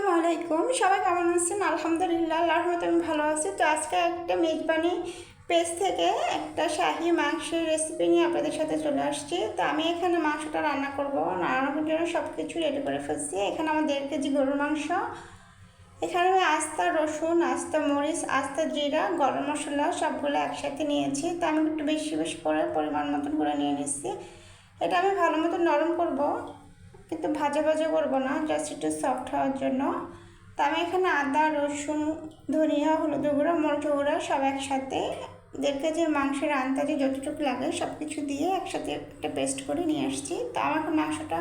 আসসালামু আলাইকুম। সবাই কেমন আছেন? আলহামদুলিল্লাহ রহমতে আমি ভালো আছি। তো আজকে একটা মেজবানি পেজ থেকে একটা শাহি মাংসের রেসিপি নিয়ে আপনাদের সাথে চলে আসছি। তো আমি এখানে মাংসটা রান্না করব। রান্নার জন্য সব কিছু রেডি করে ফেলছি। এখানে আমার দেড় কেজি গরুর মাংস। এখানে আমি আস্তা, রসুন, আস্তা, মরিচ, আস্তা, জিরা, গরম মশলা সবগুলো একসাথে নিয়েছি। তো আমি একটু বেশি বেশি করে পরিমাণ মতন করে নিয়ে নিচ্ছি। এটা আমি ভালো মতো নরম করব। কিন্তু ভাজা ভাজা করব না জাস্ট একটু সফট হওয়ার জন্য। তো আমি এখানে আদা, রসুন, ধনিয়া, হলুদ গুঁড়ো, মরিচ গুঁড়ো সব একসাথে দেড় কেজি মাংসের আন্দাজে যতটুকু লাগে সব কিছু দিয়ে একসাথে একটা পেস্ট করে নিয়ে আসছি। তো আমাকে মাংসটা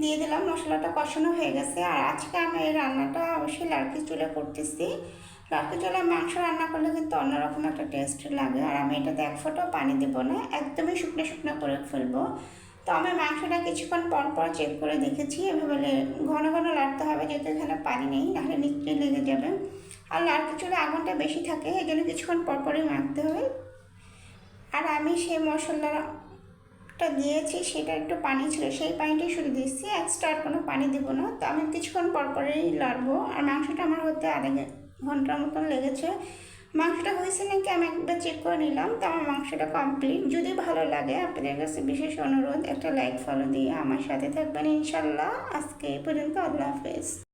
দিয়ে দিলাম, মশলাটা কষানো হয়ে গেছে। আর আজকে আমি এই রান্নাটা অবশ্যই লাড়কি চুলে করতেছি। লাড়কি চুলে মাংস রান্না করলে কিন্তু অন্যরকম একটা টেস্ট লাগে। আর আমি এটাতে এক ফোঁটাও পানি দেবো না, একদমই শুকনো শুকনো করে ফেলব। তো আমি মাংসটা কিছুক্ষণ পর পর চেক করে দেখেছি এভাবে ঘন ঘন লাড়তে হবে যেহেতু এখানে পানি নেই, নাহলে নিচে লেগে যাবে। আর লাড়কি চুলে আগুনটা বেশি থাকে এই জন্য কিছুক্ষণ পর পরই মাখতে হবে। আর আমি সেই মশলাটা দিয়েছি, সেটা একটু পানি ছিল, সেই পানিটাই শুধু দিচ্ছি এক্সট্রা আর কোনো পানি দেবো না। তো আমি কিছুক্ষণ পর পরেই লাড়বো, আর মাংসটা আমার হতে আধা ঘণ্টার মতন লেগেছে। মাংসটা হয়েছে নাকি আমি একবার চেক করে নিলাম, তো আমার মাংসটা কমপ্লিট যদি ভালো লাগে, আপনাদের কাছে বিশেষ অনুরোধ, একটা লাইক ফলো দিয়ে আমার সাথে থাকবেন, ইনশাল্লাহ। আজকে এই পর্যন্ত, আল্লাহ হাফেজ।